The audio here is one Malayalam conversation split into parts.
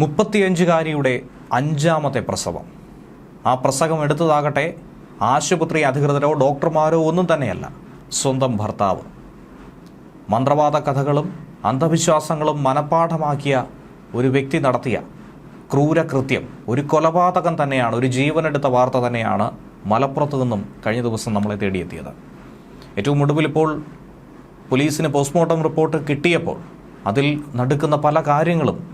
മുപ്പത്തിയഞ്ചുകാരിയുടെ അഞ്ചാമത്തെ പ്രസവം. ആ പ്രസവം എടുത്തതാകട്ടെ ആശുപത്രി അധികൃതരോ ഡോക്ടർമാരോ ഒന്നും തന്നെയല്ല സ്വന്തം ഭർത്താവ്. മന്ത്രവാദ കഥകളും അന്ധവിശ്വാസങ്ങളും മനപ്പാഠമാക്കിയ ഒരു വ്യക്തി നടത്തിയ ക്രൂരകൃത്യം ഒരു കൊലപാതകം തന്നെയാണ് ഒരു ജീവനെടുത്ത വാർത്ത തന്നെയാണ് മലപ്പുറത്തു നിന്നും കഴിഞ്ഞ ദിവസം നമ്മളെ തേടിയെത്തിയത്. ഏറ്റവും ഒടുവിൽ ഇപ്പോൾ പോലീസിന് പോസ്റ്റ്മോർട്ടം റിപ്പോർട്ട് കിട്ടിയപ്പോൾ അതിൽ നടക്കുന്ന പല കാര്യങ്ങളും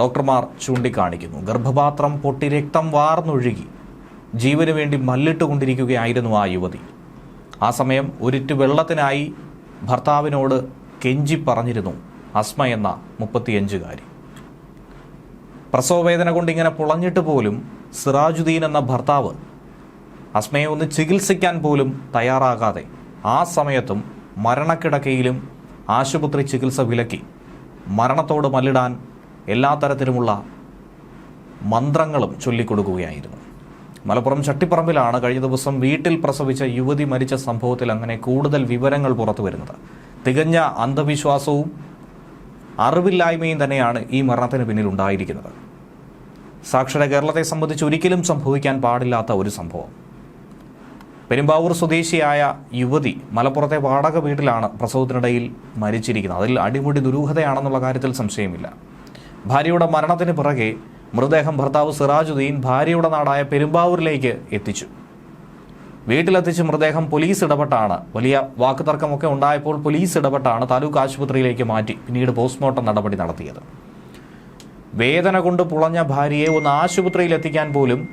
ഡോക്ടർമാർ ചൂണ്ടിക്കാണിക്കുന്നു. ഗർഭപാത്രം പൊട്ടി രക്തം വാർന്നൊഴുകി. ജീവന് വേണ്ടി മല്ലിട്ടുകൊണ്ടിരിക്കുകയായിരുന്നു ആ യുവതി. ആ സമയം ഒരിറ്റ് വെള്ളത്തിനായി ഭർത്താവിനോട് കെഞ്ചി പറഞ്ഞിരുന്നു അസ്മ എന്ന മുപ്പത്തിയഞ്ചുകാരി. പ്രസവവേദന കൊണ്ട് ഇങ്ങനെ പുളഞ്ഞിട്ട് പോലും സിറാജുദ്ദീൻ എന്ന ഭർത്താവ് അസ്മയെ ഒന്ന് ചികിത്സിക്കാൻ പോലും തയ്യാറാകാതെ ആ സമയത്തും മരണക്കിടക്കയിലും ആശുപത്രി ചികിത്സ വിലക്കി. മരണത്തോട് മല്ലിടാൻ എല്ലാ തരത്തിലുമുള്ള മന്ത്രങ്ങളും ചൊല്ലിക്കൊടുക്കുകയായിരുന്നു. മലപ്പുറം ചട്ടിപ്പറമ്പിലാണ് കഴിഞ്ഞ ദിവസം വീട്ടിൽ പ്രസവിച്ച യുവതി മരിച്ച സംഭവത്തിൽ അങ്ങനെ കൂടുതൽ വിവരങ്ങൾ പുറത്തു വരുന്നത്. തികഞ്ഞ അന്ധവിശ്വാസവും അറിവില്ലായ്മയും തന്നെയാണ് ഈ മരണത്തിന് പിന്നിൽ ഉണ്ടായിരിക്കുന്നത്. സാക്ഷര കേരളത്തെ സംബന്ധിച്ച് ഒരിക്കലും സംഭവിക്കാൻ പാടില്ലാത്ത ഒരു സംഭവം. പെരുമ്പാവൂർ സ്വദേശിയായ യുവതി മലപ്പുറത്തെ വാടക വീട്ടിലാണ് പ്രസവത്തിനിടയിൽ മരിച്ചിരിക്കുന്നത്. അതിൽ അടിമുടി ദുരൂഹതയാണെന്നുള്ള കാര്യത്തിൽ സംശയമില്ല. ഭാര്യയുടെ മരണത്തിന് പിറകെ മൃതദേഹം ഭർത്താവ് സിറാജുദ്ദീൻ ഭാര്യയുടെ നാടായ പെരുമ്പാവൂരിലേക്ക് എത്തിച്ചു. വീട്ടിലെത്തിച്ച് മൃതദേഹം പോലീസ് ഇടപെട്ടാണ്. വലിയ വാക്കുതർക്കമൊക്കെ ഉണ്ടായപ്പോൾ പോലീസ് ഇടപെട്ടാണ് താലൂക്ക് ആശുപത്രിയിലേക്ക് മാറ്റി പിന്നീട് പോസ്റ്റ്മോർട്ടം നടപടി നടത്തിയത്. വേദന കൊണ്ട് പുളഞ്ഞ ഭാര്യയെ ഒന്ന് ആശുപത്രിയിൽ എത്തിക്കാൻ പോലും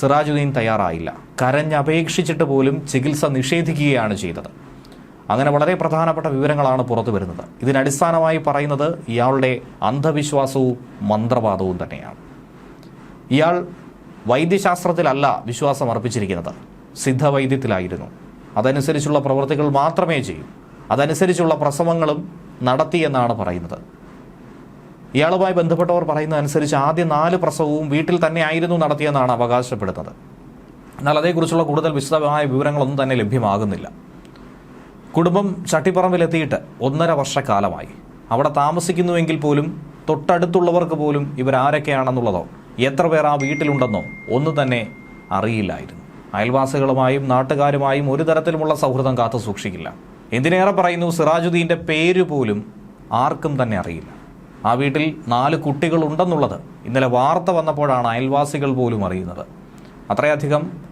സിറാജുദ്ദീൻ തയ്യാറായില്ല. കരഞ്ഞപേക്ഷിച്ചിട്ട് പോലും ചികിത്സ നിഷേധിക്കുകയാണ് ചെയ്തത്. അങ്ങനെ വളരെ പ്രധാനപ്പെട്ട വിവരങ്ങളാണ് പുറത്തു വരുന്നത്. ഇതിനടിസ്ഥാനമായി പറയുന്നത് ഇയാളുടെ അന്ധവിശ്വാസവും മന്ത്രവാദവും തന്നെയാണ്. ഇയാൾ വൈദ്യശാസ്ത്രത്തിലല്ല വിശ്വാസം അർപ്പിച്ചിരിക്കുന്നത്. സിദ്ധവൈദ്യത്തിലായിരുന്നു. അതനുസരിച്ചുള്ള പ്രവൃത്തികൾ മാത്രമേ ചെയ്യൂ. അതനുസരിച്ചുള്ള പ്രസവങ്ങളും നടത്തിയെന്നാണ് പറയുന്നത്. ഇയാളുമായി ബന്ധപ്പെട്ടവർ പറയുന്നതനുസരിച്ച് ആദ്യ നാല് പ്രസവവും വീട്ടിൽ തന്നെ ആയിരുന്നു നടത്തിയെന്നാണ് അവകാശപ്പെടുന്നത്. എന്നാൽ അതേക്കുറിച്ചുള്ള കൂടുതൽ വിശദമായ വിവരങ്ങളൊന്നും തന്നെ ലഭ്യമാകുന്നില്ല. കുടുംബം ചട്ടിപ്പറമ്പിലെത്തിയിട്ട് ഒന്നര വർഷക്കാലമായി. അവിടെ താമസിക്കുന്നുവെങ്കിൽ പോലും തൊട്ടടുത്തുള്ളവർക്ക് പോലും ഇവരാരൊക്കെയാണെന്നുള്ളതോ എത്ര പേർ ആ വീട്ടിലുണ്ടെന്നോ ഒന്നും തന്നെ അറിയില്ലായിരുന്നു. അയൽവാസികളുമായും നാട്ടുകാരുമായും ഒരു തരത്തിലുമുള്ള സൗഹൃദം കാത്തു സൂക്ഷിക്കില്ല. എന്തിനേറെ പറയുന്നു സിറാജുദ്ദീന്റെ പേര് പോലും ആർക്കും തന്നെ അറിയില്ല. ആ വീട്ടിൽ നാല് കുട്ടികളുണ്ടെന്നുള്ളത് ഇന്നലെ വാർത്ത വന്നപ്പോഴാണ് അയൽവാസികൾ പോലും അറിയുന്നത്. അത്രയധികം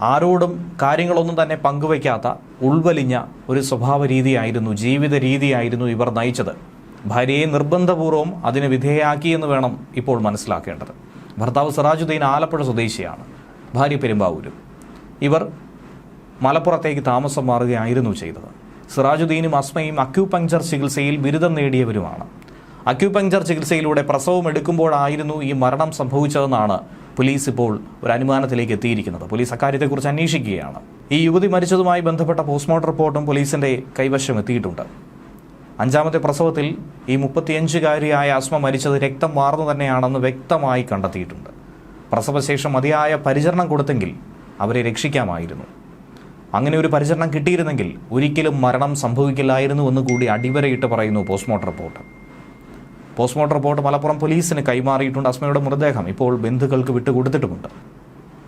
ആരോടും കാര്യങ്ങളൊന്നും തന്നെ പങ്കുവയ്ക്കാത്ത ഉൾവലിഞ്ഞ ഒരു സ്വഭാവ രീതിയായിരുന്നു ജീവിത രീതിയായിരുന്നു ഇവർ നയിച്ചത്. ഭാര്യയെ നിർബന്ധപൂർവം അതിന് വിധേയാക്കിയെന്ന് വേണം ഇപ്പോൾ മനസ്സിലാക്കേണ്ടത്. ഭർത്താവ് സിറാജുദ്ദീൻ ആലപ്പുഴ സ്വദേശിയാണ് ഭാര്യ പെരുമ്പാവൂരും. ഇവർ മലപ്പുറത്തേക്ക് താമസം മാറുകയായിരുന്നു ചെയ്തത്. സിറാജുദ്ദീനും അസ്മയും അക്യൂപങ്ചർ ചികിത്സയിൽ ബിരുദം നേടിയവരുമാണ്. അക്യൂപങ്ചർ ചികിത്സയിലൂടെ പ്രസവം എടുക്കുമ്പോഴായിരുന്നു ഈ മരണം സംഭവിച്ചതെന്നാണ് പോലീസ് ഇപ്പോൾ ഒരു അനുമാനത്തിലേക്ക് എത്തിയിരിക്കുന്നത്. പോലീസ് അക്കാര്യത്തെക്കുറിച്ച് അന്വേഷിക്കുകയാണ്. ഈ യുവതി മരിച്ചതുമായി ബന്ധപ്പെട്ട പോസ്റ്റ്മോർട്ടം റിപ്പോർട്ടും പോലീസിന്റെ കൈവശം എത്തിയിട്ടുണ്ട്. അഞ്ചാമത്തെ പ്രസവത്തിൽ ഈ മുപ്പത്തിയഞ്ചുകാരിയായ അസ്മ മരിച്ചത് രക്തം വാർന്നു തന്നെയാണെന്ന് വ്യക്തമായി കണ്ടെത്തിയിട്ടുണ്ട്. പ്രസവശേഷം മതിയായ പരിചരണം കൊടുത്തെങ്കിൽ അവരെ രക്ഷിക്കാമായിരുന്നു. അങ്ങനെ ഒരു പരിചരണം കിട്ടിയിരുന്നെങ്കിൽ ഒരിക്കലും മരണം സംഭവിക്കില്ലായിരുന്നു എന്ന് കൂടി അടിവരയിട്ട് പറയുന്നു postmortem report. Postmortem report Malappuram പോലീസിന് കൈമാറിയിട്ടുണ്ട്. അസ്മയുടെ മൃതദേഹം ഇപ്പോൾ ബന്ധുക്കൾക്ക് വിട്ടുകൊടുത്തിട്ടുമുണ്ട്.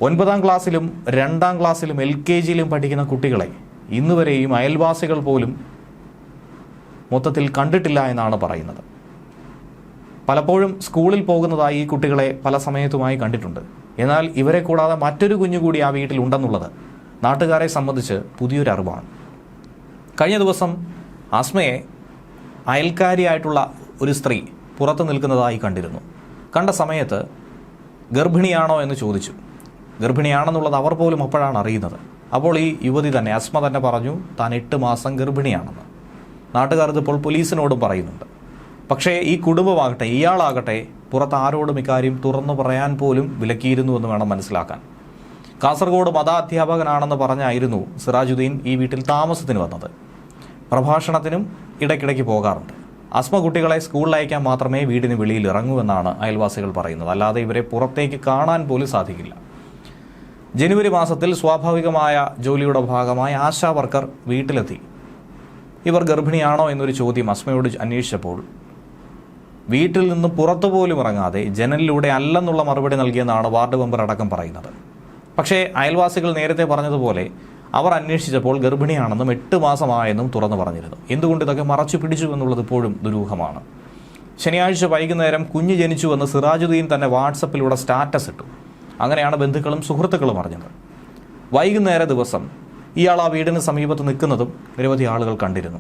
ഒൻപതാം ക്ലാസ്സിലും രണ്ടാം ക്ലാസ്സിലും എൽ കെ ജിയിലും പഠിക്കുന്ന കുട്ടികളെ ഇന്നുവരെയും അയൽവാസികൾ പോലും മൊത്തത്തിൽ കണ്ടിട്ടില്ല എന്നാണ് പറയുന്നത്. പലപ്പോഴും സ്കൂളിൽ പോകുന്നതായി ഈ കുട്ടികളെ പല സമയത്തുമായി കണ്ടിട്ടുണ്ട്. എന്നാൽ ഇവരെ കൂടാതെ മറ്റൊരു കുഞ്ഞു കൂടി ആ വീട്ടിൽ ഉണ്ടെന്നുള്ളത് നാട്ടുകാരെ സംബന്ധിച്ച് പുതിയൊരു അറിവാണ്. കഴിഞ്ഞ ദിവസം അസ്മയെ അയൽക്കാരിയായിട്ടുള്ള ഒരു സ്ത്രീ പുറത്തു നിൽക്കുന്നതായി കണ്ടിരുന്നു. കണ്ട സമയത്ത് ഗർഭിണിയാണോ എന്ന് ചോദിച്ചു. ഗർഭിണിയാണെന്നുള്ളത് അവർ പോലും അപ്പോഴാണ് അറിയുന്നത്. അപ്പോൾ ഈ യുവതി തന്നെ അസ്മ തന്നെ പറഞ്ഞു താൻ എട്ട് മാസം ഗർഭിണിയാണെന്ന്. നാട്ടുകാർ ഇതിപ്പോൾ പോലീസിനോടും പറയുന്നുണ്ട്. പക്ഷേ ഈ കുടുംബമാകട്ടെ ഇയാളാകട്ടെ പുറത്ത് ആരോടും ഇക്കാര്യം തുറന്നു പറയാൻ പോലും വിലക്കിയിരുന്നു എന്ന് വേണം മനസ്സിലാക്കാൻ. കാസർഗോഡ് മതാധ്യാപകനാണെന്ന് പറഞ്ഞായിരുന്നു സിറാജുദ്ദീൻ ഈ വീട്ടിൽ താമസത്തിന് വന്നത്. പ്രഭാഷണത്തിനും ഇടയ്ക്കിടയ്ക്ക് പോകാറുണ്ട്. അസ്മ കുട്ടികളെ സ്കൂളിൽ അയക്കാൻ മാത്രമേ വീടിന് വെളിയിൽ ഇറങ്ങൂ എന്നാണ് അയൽവാസികൾ പറയുന്നത്. അല്ലാതെ ഇവരെ പുറത്തേക്ക് കാണാൻ പോലും സാധിക്കില്ല. ജനുവരി മാസത്തിൽ സ്വാഭാവികമായ ജോലിയുടെ ഭാഗമായി ആശാ വർക്കർ വീട്ടിലെത്തി. ഇവർ ഗർഭിണിയാണോ എന്നൊരു ചോദ്യം അസ്മയോട് അന്വേഷിച്ചപ്പോൾ വീട്ടിൽ നിന്ന് പുറത്തുപോലും ഇറങ്ങാതെ ജനലിലൂടെ അല്ലെന്നുള്ള മറുപടി നൽകിയെന്നാണ് വാർഡ് മെമ്പർ അടക്കം പറയുന്നത്. പക്ഷേ അയൽവാസികൾ നേരത്തെ പറഞ്ഞതുപോലെ അവർ അന്വേഷിച്ചപ്പോൾ ഗർഭിണിയാണെന്നും എട്ട് മാസമായെന്നും തുറന്നു പറഞ്ഞിരുന്നു. എന്തുകൊണ്ട് ഇതൊക്കെ മറച്ചു പിടിച്ചു എന്നുള്ളത് ഇപ്പോഴും ദുരൂഹമാണ്. ശനിയാഴ്ച വൈകുന്നേരം കുഞ്ഞ് ജനിച്ചുവെന്ന് സിറാജുദ്ദീൻ തന്നെ വാട്സപ്പിലൂടെ സ്റ്റാറ്റസ് ഇട്ടു. അങ്ങനെയാണ് ബന്ധുക്കളും സുഹൃത്തുക്കളും അറിഞ്ഞത്. വൈകുന്നേര ദിവസം ഇയാൾ ആ വീടിന് സമീപത്ത് നിൽക്കുന്നതും നിരവധി ആളുകൾ കണ്ടിരുന്നു.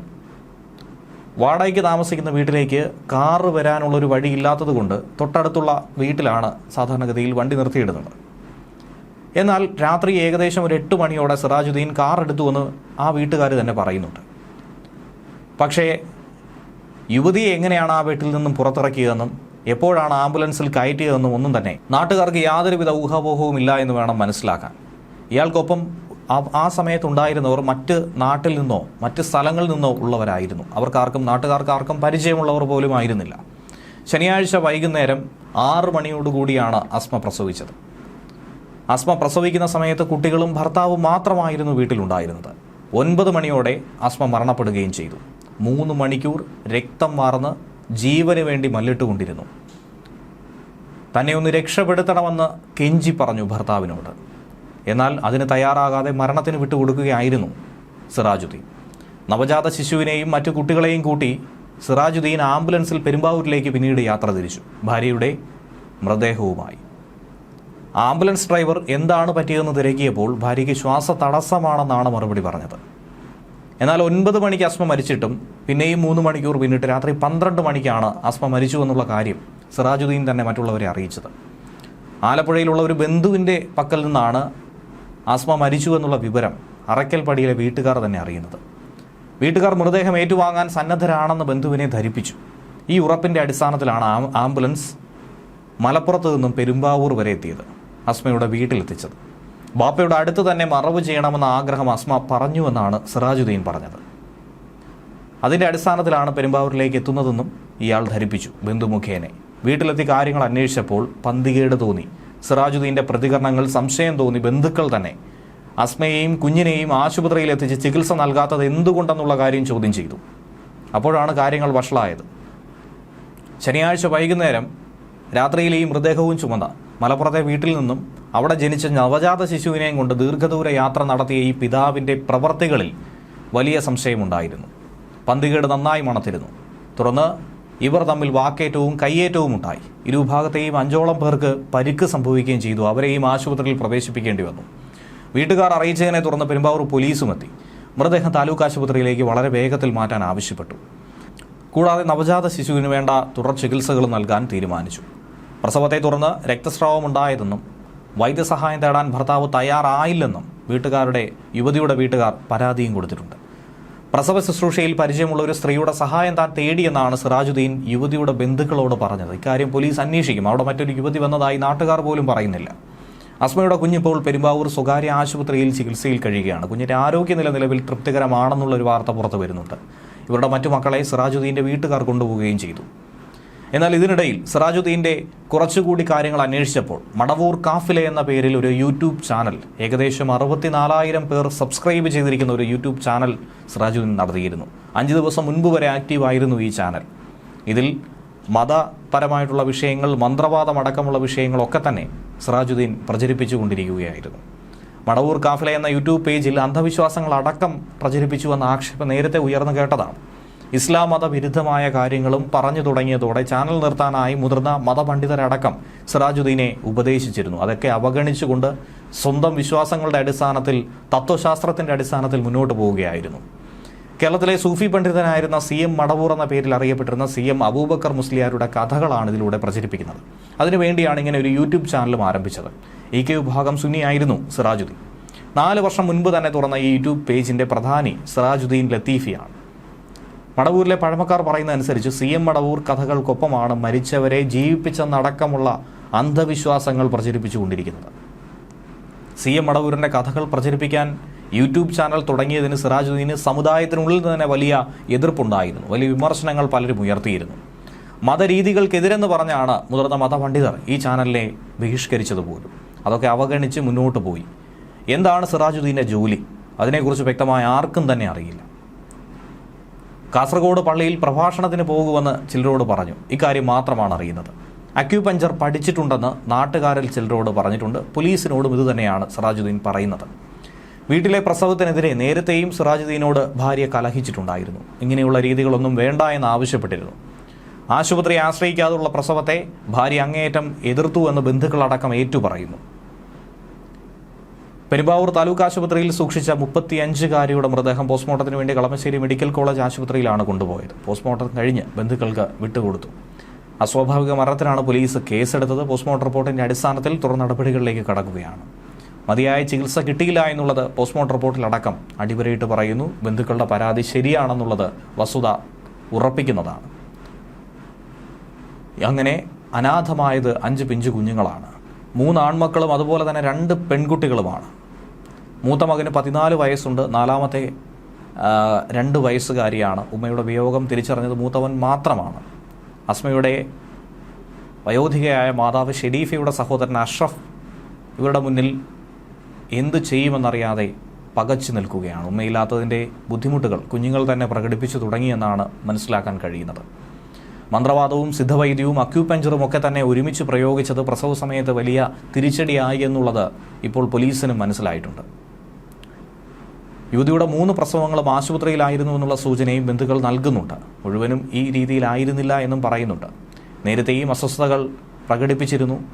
വാടകയ്ക്ക് താമസിക്കുന്ന വീട്ടിലേക്ക് കാറ് വരാനുള്ളൊരു വഴിയില്ലാത്തത് കൊണ്ട് തൊട്ടടുത്തുള്ള വീട്ടിലാണ് സാധാരണഗതിയിൽ വണ്ടി നിർത്തിയിടുന്നത്. എന്നാൽ രാത്രി ഏകദേശം ഒരു എട്ട് മണിയോടെ സിറാജുദ്ദീൻ കാർ എടുത്തുവെന്ന് ആ വീട്ടുകാർ തന്നെ പറയുന്നുണ്ട്. പക്ഷേ യുവതിയെ എങ്ങനെയാണ് ആ വീട്ടിൽ നിന്നും പുറത്തിറക്കിയതെന്നും എപ്പോഴാണ് ആംബുലൻസിൽ കയറ്റിയതെന്നും ഒന്നും തന്നെ നാട്ടുകാർക്ക് യാതൊരുവിധ ഊഹാപോഹവും ഇല്ല എന്ന് വേണം മനസ്സിലാക്കാൻ. ഇയാൾക്കൊപ്പം ആ- സമയത്തുണ്ടായിരുന്നവർ മറ്റ് നാട്ടിൽ നിന്നോ മറ്റ് സ്ഥലങ്ങളിൽ നിന്നോ ഉള്ളവരായിരുന്നു. അവർക്കാർക്കും നാട്ടുകാർക്കാർക്കും പരിചയമുള്ളവർ പോലും ആയിരുന്നില്ല. ശനിയാഴ്ച വൈകുന്നേരം ആറ് മണിയോടുകൂടിയാണ് അസ്മ പ്രസവിച്ചത്. അസ്മ പ്രസവിക്കുന്ന സമയത്ത് കുട്ടികളും ഭർത്താവും മാത്രമായിരുന്നു വീട്ടിലുണ്ടായിരുന്നത്. ഒൻപത് മണിയോടെ അസ്മ മരണപ്പെടുകയും ചെയ്തു. മൂന്ന് മണിക്കൂർ രക്തം വാർന്ന് ജീവന് വേണ്ടി മല്ലിട്ടുകൊണ്ടിരുന്നു. തന്നെ ഒന്ന് രക്ഷപ്പെടുത്തണമെന്ന് കെഞ്ചി പറഞ്ഞു ഭർത്താവിനോട്. എന്നാൽ അതിന് തയ്യാറാകാതെ മരണത്തിന് വിട്ടുകൊടുക്കുകയായിരുന്നു സിറാജുദ്ദീൻ. നവജാത ശിശുവിനെയും മറ്റു കുട്ടികളെയും കൂട്ടി സിറാജുദ്ദീൻ ആംബുലൻസിൽ പെരുമ്പാവൂരിലേക്ക് പിന്നീട് യാത്ര തിരിച്ചു. ഭാര്യയുടെ മൃതദേഹവുമായി. ആംബുലൻസ് ഡ്രൈവർ എന്താണ് പറ്റിയതെന്ന് തിരക്കിയപ്പോൾ ഭാര്യയ്ക്ക് ശ്വാസ തടസ്സമാണെന്നാണ് മറുപടി പറഞ്ഞത്. എന്നാൽ ഒൻപത് മണിക്ക് അസ്മ മരിച്ചിട്ടും പിന്നെയും മൂന്ന് മണിക്കൂർ പിന്നിട്ട് രാത്രി പന്ത്രണ്ട് മണിക്കാണ് അസ്മ മരിച്ചു എന്നുള്ള കാര്യം സിറാജുദ്ദീൻ തന്നെ മറ്റുള്ളവരെ അറിയിച്ചത്. ആലപ്പുഴയിലുള്ള ഒരു ബന്ധുവിന്റെ പക്കൽ നിന്നാണ് അസ്മ മരിച്ചു എന്നുള്ള വിവരം അറയ്ക്കൽപ്പടിയിലെ വീട്ടുകാർ തന്നെ അറിയുന്നത്. വീട്ടുകാർ മൃതദേഹം ഏറ്റുവാങ്ങാൻ സന്നദ്ധരാണെന്ന് ബന്ധുവിനെ ധരിപ്പിച്ചു. ഈ ഉറപ്പിന്റെ അടിസ്ഥാനത്തിലാണ് ആംബുലൻസ് മലപ്പുറത്ത് നിന്നും പെരുമ്പാവൂർ വരെ എത്തിയത്. അസ്മയുടെ വീട്ടിലെത്തിച്ചത്. ബാപ്പയുടെ അടുത്ത് തന്നെ മറവ് ചെയ്യണമെന്ന ആഗ്രഹം അസ്മ പറഞ്ഞുവെന്നാണ് സിറാജുദ്ദീൻ പറഞ്ഞത്. അതിന്റെ അടിസ്ഥാനത്തിലാണ് പെരുമ്പാവൂരിലേക്ക് എത്തുന്നതെന്നും ഇയാൾ ധരിപ്പിച്ചു. ബന്ധുമുഖേനെ വീട്ടിലെത്തി കാര്യങ്ങൾ അന്വേഷിച്ചപ്പോൾ പന്തികേട് തോന്നി. സിറാജുദ്ദീന്റെ പ്രതികരണങ്ങൾ സംശയം തോന്നി. ബന്ധുക്കൾ തന്നെ അസ്മയെയും കുഞ്ഞിനെയും ആശുപത്രിയിൽ എത്തിച്ച് ചികിത്സ നൽകാത്തത് എന്തുകൊണ്ടെന്നുള്ള കാര്യം ചോദ്യം ചെയ്തു. അപ്പോഴാണ് കാര്യങ്ങൾ വഷളായത്. ശനിയാഴ്ച വൈകുന്നേരം രാത്രിയിൽ ഈ മൃതദേഹവും ചുമന്ന മലപ്പുറത്തെ വീട്ടിൽ നിന്നും അവിടെ ജനിച്ച നവജാത ശിശുവിനെയും കൊണ്ട് ദീർഘദൂര യാത്ര നടത്തിയ ഈ പിതാവിന്റെ പ്രവർത്തികളിൽ വലിയ സംശയമുണ്ടായിരുന്നു. പന്തികേട് നന്നായി മണത്തിരുന്നു. തുടർന്ന് ഇവർ തമ്മിൽ വാക്കേറ്റവും കയ്യേറ്റവും ഉണ്ടായി. ഇരുഭാഗത്തെയും അഞ്ചോളം പേർക്ക് പരിക്ക് സംഭവിക്കുകയും ചെയ്തു. അവരെയും ആശുപത്രിയിൽ പ്രവേശിപ്പിക്കേണ്ടി വന്നു. വീട്ടുകാർ അറിയിച്ചതിനെ തുടർന്ന് പെരുമ്പാവൂർ പോലീസും എത്തി. മൃതദേഹം താലൂക്ക് ആശുപത്രിയിലേക്ക് വളരെ വേഗത്തിൽ മാറ്റാൻ ആവശ്യപ്പെട്ടു. കൂടാതെ നവജാത ശിശുവിന് വേണ്ട തുടർ ചികിത്സകൾ നൽകാൻ തീരുമാനിച്ചു. പ്രസവത്തെ തുടർന്ന് രക്തസ്രാവം ഉണ്ടായതെന്നും വൈദ്യസഹായം തേടാൻ ഭർത്താവ് തയ്യാറായില്ലെന്നും വീട്ടുകാരുടെ യുവതിയുടെ വീട്ടുകാർ പരാതിയും കൊടുത്തിട്ടുണ്ട്. പ്രസവ ശുശ്രൂഷയിൽ പരിചയമുള്ള ഒരു സ്ത്രീയുടെ സഹായം താൻ തേടിയെന്നാണ് സിറാജുദ്ദീൻ യുവതിയുടെ ബന്ധുക്കളോട് പറഞ്ഞത്. ഇക്കാര്യം പോലീസ് അന്വേഷിക്കും. അവിടെ മറ്റൊരു യുവതി വന്നതായി നാട്ടുകാർ പോലും പറയുന്നില്ല. അസ്മയുടെ കുഞ്ഞിപ്പോൾ പെരുമ്പാവൂർ സ്വകാര്യ ആശുപത്രിയിൽ ചികിത്സയിൽ കഴിയുകയാണ്. കുഞ്ഞിന്റെ ആരോഗ്യനില നിലവിൽ തൃപ്തികരമാണെന്നുള്ളൊരു വാർത്ത പുറത്തു വരുന്നുണ്ട് ഇവരുടെ മറ്റു മക്കളെ സിറാജുദ്ദീന്റെ വീട്ടുകാർ കൊണ്ടുപോവുകയും ചെയ്തു. എന്നാൽ ഇതിനിടയിൽ സിറാജുദ്ദീന്റെ കുറച്ചുകൂടി കാര്യങ്ങൾ അന്വേഷിച്ചപ്പോൾ മടവൂർ കാഫിലെ എന്ന പേരിൽ ഒരു യൂട്യൂബ് ചാനൽ ഏകദേശം അറുപത്തിനാലായിരം പേർ സബ്സ്ക്രൈബ് ചെയ്തിരിക്കുന്ന ഒരു യൂട്യൂബ് ചാനൽ സിറാജുദ്ദീൻ നടത്തിയിരുന്നു. അഞ്ച് ദിവസം മുൻപ് വരെ ആക്റ്റീവായിരുന്നു ഈ ചാനൽ. ഇതിൽ മതപരമായിട്ടുള്ള വിഷയങ്ങൾ മന്ത്രവാദം അടക്കമുള്ള വിഷയങ്ങളൊക്കെ തന്നെ സിറാജുദ്ദീൻ പ്രചരിപ്പിച്ചുകൊണ്ടിരിക്കുകയായിരുന്നു മടവൂർ കാഫില എന്ന യൂട്യൂബ് പേജിൽ അന്ധവിശ്വാസങ്ങൾ അടക്കം പ്രചരിപ്പിച്ചുവെന്ന ആക്ഷേപം നേരത്തെ ഉയർന്നു കേട്ടതാണ്. ഇസ്ലാം മത വിരുദ്ധമായ കാര്യങ്ങളും പറഞ്ഞു തുടങ്ങിയതോടെ ചാനൽ നിർത്താനായി മുതിർന്ന മതപണ്ഡിതരടക്കം സിറാജുദ്ദീനെ ഉപദേശിച്ചിരുന്നു. അതൊക്കെ അവഗണിച്ചുകൊണ്ട് സ്വന്തം വിശ്വാസങ്ങളുടെ അടിസ്ഥാനത്തിൽ തത്വശാസ്ത്രത്തിന്റെ അടിസ്ഥാനത്തിൽ മുന്നോട്ട് പോവുകയായിരുന്നു. കേരളത്തിലെ സൂഫി പണ്ഡിതനായിരുന്ന സി എം മടവൂർ എന്ന പേരിൽ അറിയപ്പെട്ടിരുന്ന സി എം അബൂബക്കർ മുസ്ലിയാരുടെ കഥകളാണ് ഇതിലൂടെ പ്രചരിപ്പിക്കുന്നത്. അതിനുവേണ്ടിയാണ് ഇങ്ങനെ ഒരു യൂട്യൂബ് ചാനലും ആരംഭിച്ചത്. ഇ കെ വിഭാഗം സുന്നിയായിരുന്നു സിറാജുദ്ദീൻ. നാല് വർഷം മുൻപ് തന്നെ തുറന്ന ഈ യൂട്യൂബ് പേജിന്റെ പ്രധാനി സിറാജുദ്ദീൻ ലത്തീഫിയാണ്. മടവൂരിലെ പഴമക്കാർ പറയുന്നതനുസരിച്ച് സി എം മടവൂർ കഥകൾക്കൊപ്പമാണ് മരിച്ചവരെ ജീവിപ്പിച്ചെന്നടക്കമുള്ള അന്ധവിശ്വാസങ്ങൾ പ്രചരിപ്പിച്ചുകൊണ്ടിരിക്കുന്നത്. സി എം മടവൂരിന്റെ കഥകൾ പ്രചരിപ്പിക്കാൻ യൂട്യൂബ് ചാനൽ തുടങ്ങിയതിന് സിറാജുദ്ദീന് സമുദായത്തിനുള്ളിൽ തന്നെ വലിയ എതിർപ്പുണ്ടായിരുന്നു. വലിയ വിമർശനങ്ങൾ പലരും ഉയർത്തിയിരുന്നു. മതരീതികൾക്കെതിരെന്ന് പറഞ്ഞാണ് മുതിർന്ന മതപണ്ഡിതർ ഈ ചാനലിനെ ബഹിഷ്കരിച്ചത് പോലും അതൊക്കെ അവഗണിച്ച് മുന്നോട്ട് പോയി. എന്താണ് സിറാജുദ്ദീന്റെ ജോലി? അതിനെക്കുറിച്ച് വ്യക്തമായ ആർക്കും തന്നെ അറിയില്ല. കാസർഗോഡ് പള്ളിയിൽ പ്രഭാഷണത്തിന് പോകുമെന്ന് ചിലരോട് പറഞ്ഞു. ഇക്കാര്യം മാത്രമാണ് അറിയുന്നത്. അക്യുപഞ്ചർ പഠിച്ചിട്ടുണ്ടെന്ന് നാട്ടുകാരിൽ ചിലരോട് പറഞ്ഞിട്ടുണ്ട്. പോലീസിനോടും ഇതുതന്നെയാണ് സിറാജുദ്ദീൻ പറയുന്നത്. വീട്ടിലെ പ്രസവത്തിനെതിരെ നേരത്തെയും സിറാജുദ്ദീനോട് ഭാര്യ കലഹിച്ചിട്ടുണ്ടായിരുന്നു. ഇങ്ങനെയുള്ള രീതികളൊന്നും വേണ്ട എന്ന് ആവശ്യപ്പെട്ടിരുന്നു. ആശുപത്രി ആശ്രയിക്കാതുള്ള പ്രസവത്തെ ഭാര്യ അങ്ങേയറ്റം എതിർത്തു എന്ന് ബന്ധുക്കളടക്കം ഏറ്റുപറയുന്നു. പെരുമ്പാവൂർ താലൂക്ക് ആശുപത്രിയിൽ സൂക്ഷിച്ച മുപ്പത്തിയഞ്ചുകാരിയുടെ മൃതദേഹം പോസ്റ്റ്മോർട്ടത്തിന് വേണ്ടി കളമശ്ശേരി മെഡിക്കൽ കോളേജ് ആശുപത്രിയിലാണ് കൊണ്ടുപോയത്. പോസ്റ്റ്മോർട്ടം കഴിഞ്ഞ് ബന്ധുക്കൾക്ക് വിട്ടുകൊടുത്തു. അസ്വാഭാവിക മരണത്തിനാണ് പോലീസ് കേസെടുത്തത്. പോസ്റ്റ്മോർട്ടം റിപ്പോർട്ടിന്റെ അടിസ്ഥാനത്തിൽ തുടർ നടപടികളിലേക്ക് കടക്കുകയാണ്. മതിയായ ചികിത്സ കിട്ടിയില്ല എന്നുള്ളത് പോസ്റ്റ്മോർട്ടം റിപ്പോർട്ടിലടക്കം അടിവരയിട്ട് പറയുന്നു. ബന്ധുക്കളുടെ പരാതി ശരിയാണെന്നുള്ളത് വസ്തുത ഉറപ്പിക്കുന്നതാണ്. അങ്ങനെ അനാഥമായത് അഞ്ച് പിഞ്ചു കുഞ്ഞുങ്ങളാണ്. മൂന്ന് ആൺമക്കളും അതുപോലെ തന്നെ രണ്ട് പെൺകുട്ടികളുമാണ്. മൂത്ത മകന് പതിനാല് വയസ്സുണ്ട്. നാലാമത്തെ രണ്ട് വയസ്സുകാരിയാണ്. ഉമ്മയുടെ വിയോഗം തിരിച്ചറിഞ്ഞത് മൂത്തവൻ മാത്രമാണ്. അസ്മയുടെ വയോധികയായ മാതാവ് ഷെരീഫയുടെ സഹോദരൻ അഷ്റഫ് ഇവരുടെ മുന്നിൽ എന്ത് ചെയ്യുമെന്നറിയാതെ പകച്ചു നിൽക്കുകയാണ്. ഉമ്മയില്ലാത്തതിന്റെ ബുദ്ധിമുട്ടുകൾ കുഞ്ഞുങ്ങൾ തന്നെ പ്രകടിപ്പിച്ചു തുടങ്ങിയെന്നാണ് മനസ്സിലാക്കാൻ കഴിയുന്നത്. മന്ത്രവാദവും സിദ്ധവൈദ്യവും അക്യൂപഞ്ചറും ഒക്കെ തന്നെ ഒരുമിച്ച് പ്രയോഗിച്ചത് പ്രസവ സമയത്ത് വലിയ തിരിച്ചടിയായി എന്നുള്ളത് ഇപ്പോൾ പോലീസിനും മനസ്സിലായിട്ടുണ്ട്. യുവതിയുടെ മൂന്ന് പ്രസവങ്ങളും ആശുപത്രിയിലായിരുന്നു എന്നുള്ള സൂചനയും ബന്ധുക്കൾ നൽകുന്നുണ്ട്. മുഴുവനും ഈ രീതിയിലായിരുന്നില്ല എന്നും പറയുന്നുണ്ട്. നേരത്തെയും അസ്വസ്ഥതകൾ പ്രകടിപ്പിച്ചിരുന്നു.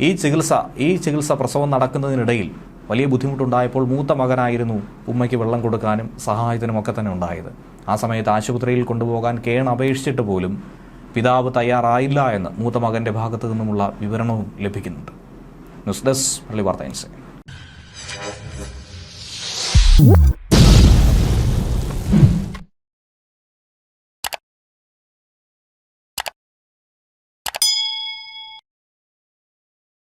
ഈ ചികിത്സ ഈ ചികിത്സ പ്രസവം നടക്കുന്നതിനിടയിൽ വലിയ ബുദ്ധിമുട്ടുണ്ടായപ്പോൾ മൂത്ത മകനായിരുന്നു ഉമ്മയ്ക്ക് വെള്ളം കൊടുക്കാനും സഹായത്തിനും ഒക്കെ തന്നെ ഉണ്ടായത്. ആ സമയത്ത് ആശുപത്രിയിൽ കൊണ്ടുപോകാൻ കേൺ അപേക്ഷിച്ചിട്ട് പോലും പിതാവ് തയ്യാറായില്ല എന്ന് മൂത്ത മകന്റെ ഭാഗത്തു നിന്നുമുള്ള വിവരണവും ലഭിക്കുന്നുണ്ട്. ന്യൂസ് ഡെസ്ക് പള്ളി വാർത്ത